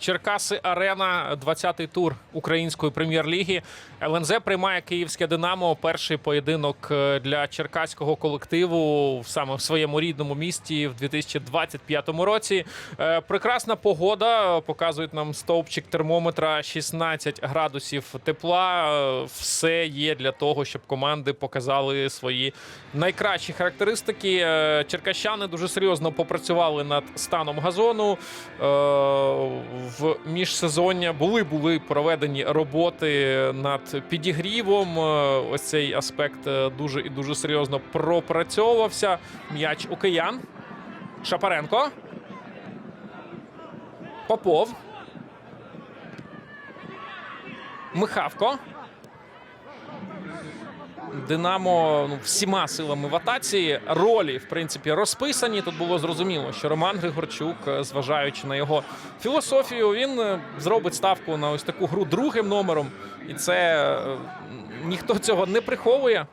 Черкаси Арена, 20-й тур української прем'єр-ліги. ЛНЗ приймає київське Динамо. Перший поєдинок е, для черкаського колективу саме в своєму рідному місті в 2025 році. Е, Прекрасна погода. Показують нам стовпчик термометра 16 градусів тепла. Е, Все є для того, щоб команди показали свої найкращі характеристики. Черкащани дуже серйозно попрацювали над станом газону. В міжсезоння були були проведені роботи над підігрівом. Е, Ось цей аспект е, дуже і дуже серйозно пропрацьовувався. М'яч у киян. Шапаренко. Попов. Михавко. Динамо ну, всіма силами в атаці. Ролі, в принципі, розписані. Тут було зрозуміло, що Роман Григорчук, е, зважаючи на його філософію, він е, зробить ставку на ось таку гру другим номером. І це е, ніхто цього не приховує.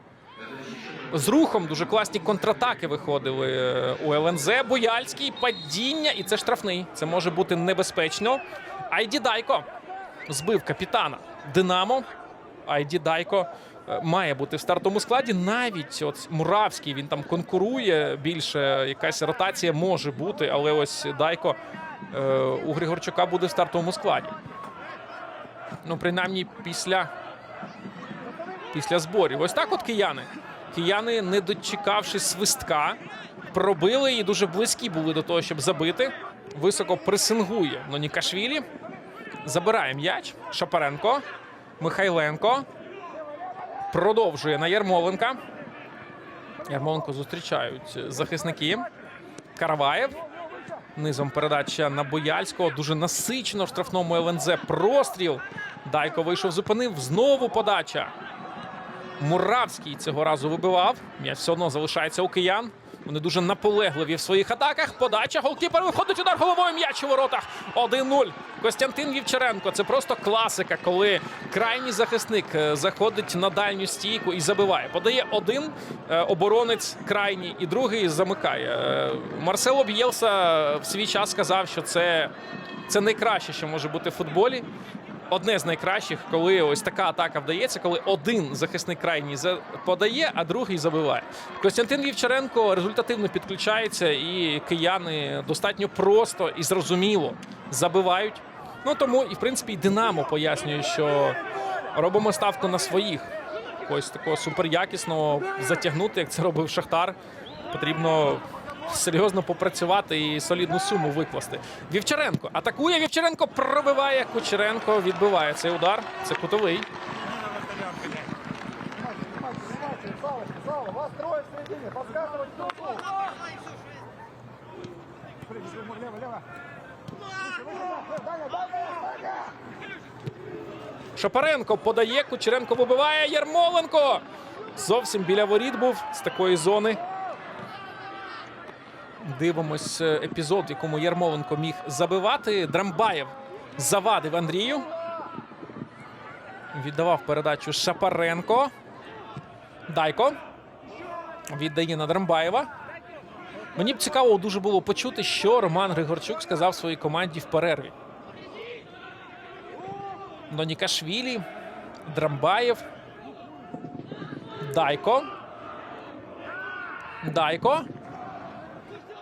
З рухом дуже класні контратаки виходили у ЛНЗ. Бояльський падіння, і це штрафний. Це може бути небезпечно. Айді Дайко збив капітана Динамо. Айді Дайко має бути в стартовому складі. Навіть от Муравський він там конкурує більше. Якась ротація може бути, але ось Дайко е, у Григорчука буде в стартовому складі. Ну, принаймні, після після зборів. Ось так от кияни. Кияни, не дочекавшись свистка, пробили і дуже близькі були до того, щоб забити. Високо пресингує Нонікашвілі. Забирає м'яч. Шапаренко. Михайленко. Продовжує на Ярмоленка. Ярмоленко зустрічають захисники. Караваєв. Низом передача на Бояльського. Дуже насичено в штрафному ЛНЗ. Простріл. Дайко вийшов, зупинив. Знову подача. Муравський цього разу вибивав. М'яч все одно залишається у киян. Вони дуже наполегливі в своїх атаках. Подача голкіпер виходить удар головою м'яч у воротах. 1-0. Костянтин Вівчаренко. Це просто класика, коли крайній захисник е, заходить на дальню стійку і забиває. Подає один е, оборонець крайній, і другий замикає. Е, Марсело Б'єлса в свій час сказав, що це, це найкраще, що може бути в футболі одне з найкращих, коли ось така атака вдається, коли один захисник крайній подає, а другий забиває. Костянтин Вівчаренко результативно підключається, і кияни достатньо просто і зрозуміло забивають. Ну тому і в принципі і Динамо пояснює, що робимо ставку на своїх. Ось такого суперякісного затягнути, як це робив Шахтар. Потрібно серйозно попрацювати і солідну суму викласти. Вівчаренко атакує. Вівчаренко пробиває. Кучеренко відбиває цей удар. Це кутовий. Шапаренко подає. Кучеренко вибиває. Ярмоленко зовсім біля воріт був з такої зони. Дивимось е, епізод, в якому Ярмоленко міг забивати. Драмбаєв завадив Андрію. Віддавав передачу Шапаренко. Дайко. Віддає на Драмбаєва. Мені б цікаво дуже було почути, що Роман Григорчук сказав своїй команді в перерві. Нонікашвілі, Драмбаєв, Дайко. Дайко.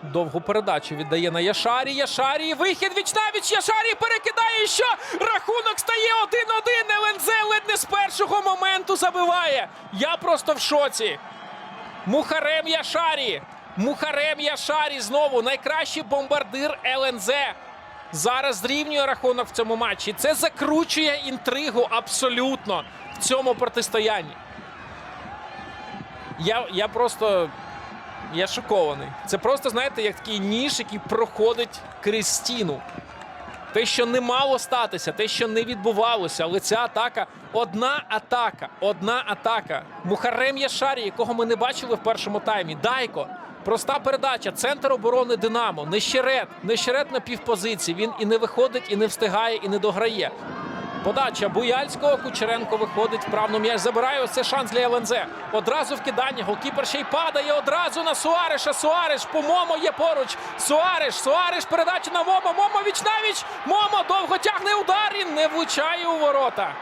Довгу передачу віддає на Яшарі. Яшарі. Вихід віч навіч. Яшарі перекидає. Що рахунок стає 1-1. ЛНЗ ледь не з першого моменту забиває. Я просто в шоці. Мухарем Яшарі. Мухарем Яшарі знову найкращий бомбардир ЛНЗ. Зараз зрівнює рахунок в цьому матчі. Це закручує інтригу абсолютно в цьому протистоянні. Я, я просто. Я шокований. Це просто, знаєте, як такий ніж, який проходить крізь стіну. Те, що не мало статися, те, що не відбувалося, але ця атака одна атака, одна атака. Мухарем Яшарі, якого ми не бачили в першому таймі. Дайко. Проста передача. Центр оборони Динамо. Нещерет. Нещерет на півпозиції. Він і не виходить, і не встигає, і не дограє. Подача Буяльського. Кучеренко виходить вправно м'яч. Забирає. Ось це шанс для ЛНЗ. Одразу вкидання. Голкіпер ще й падає. Одразу на Суареша. Суареш по Момо є поруч. Суареш. Суареш. Передача на Момо. Момо віч навіч. Момо довго тягне удар і не влучає у ворота.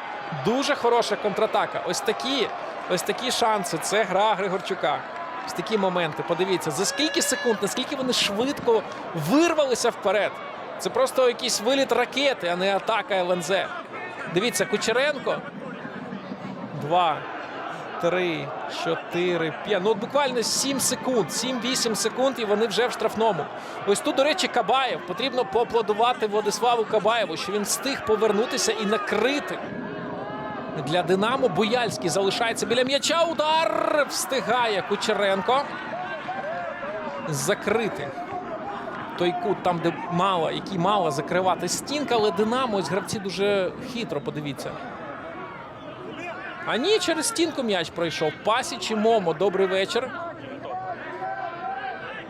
Дуже хороша контратака. Ось такі, ось такі шанси. Це гра Григорчука. Ось такі моменти. Подивіться, за скільки секунд, наскільки вони швидко вирвалися вперед. Це просто якийсь виліт ракети, а не атака ЛНЗ. Дивіться, Кучеренко. Два, три, чотири, п'ять. Ну, от буквально 7 секунд, 7-8 секунд, і вони вже в штрафному. Ось тут, до речі, Кабаєв. Потрібно поаплодувати Владиславу Кабаєву, що він встиг повернутися і накрити. Для Динамо Буяльський залишається біля м'яча. Удар встигає Кучеренко. Закрити той кут, там, де мала, який мала закривати стінка, але Динамо, ось гравці дуже хитро, подивіться. А ні, через стінку м'яч пройшов. Пасіч і Момо, добрий вечір.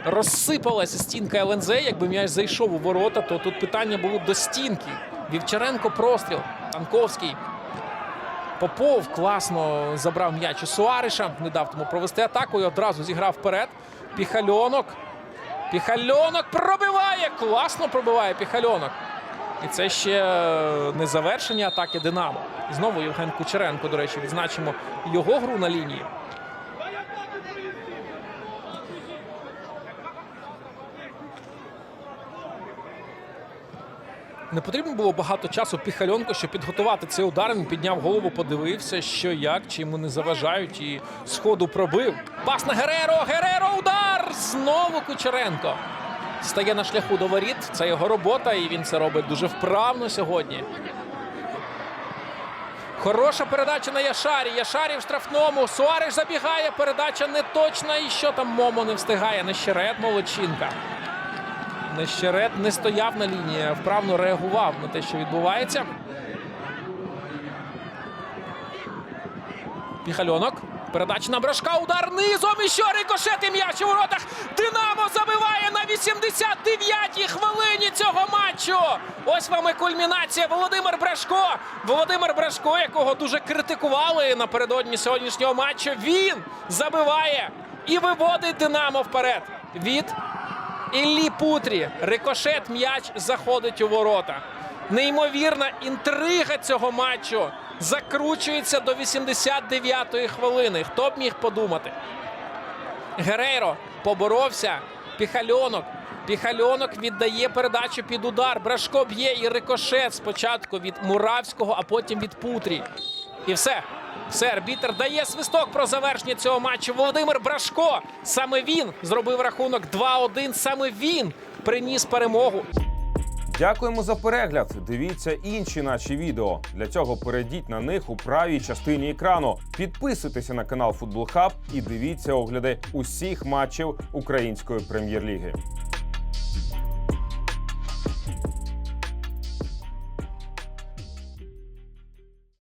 Розсипалася стінка ЛНЗ. Якби м'яч зайшов у ворота, то тут питання було до стінки. Вівчаренко простріл. Танковський. Попов класно забрав м'яч у Суареша. Не дав тому провести атаку і одразу зіграв вперед. Піхальонок. Піхальонок пробиває. Класно пробиває Піхальонок. І це ще не завершення атаки Динамо. І знову Євген Кучеренко, до речі, відзначимо його гру на лінії. Не потрібно було багато часу Піхальонко, щоб підготувати цей удар. Він підняв голову, подивився, що як, чи йому не заважають, і сходу пробив. Пас на Гереро! Гереро! Удар! Знову Кучеренко. Стає на шляху до воріт. Це його робота, і він це робить дуже вправно сьогодні. Хороша передача на Яшарі. Яшарі в штрафному. Суареш забігає. Передача не точна. І що там Момо не встигає? Нещерет молодчинка. Нещерет не стояв на лінії, вправно реагував на те, що відбувається. Піхальонок. Передача на брашка. Удар низом. І що рикошет і м'яч у воротах. Динамо забиває на 89-й хвилині цього матчу. Ось вам і кульмінація. Володимир Брашко. Володимир Брашко, якого дуже критикували напередодні сьогоднішнього матчу. Він забиває і виводить Динамо вперед. Від Іллі Путрі. Рикошет м'яч заходить у ворота. Неймовірна інтрига цього матчу закручується до 89-ї хвилини. Хто б міг подумати? Герейро поборовся. Піхальонок. Піхальонок віддає передачу під удар. Брашко б'є і рикошет спочатку від Муравського, а потім від Путрі. І все. Все, арбітер дає свисток про завершення цього матчу. Володимир Брашко. Саме він зробив рахунок 2-1. Саме він приніс перемогу. Дякуємо за перегляд. Дивіться інші наші відео. Для цього перейдіть на них у правій частині екрану. Підписуйтеся на канал Футбол Хаб і дивіться огляди усіх матчів української прем'єр-ліги.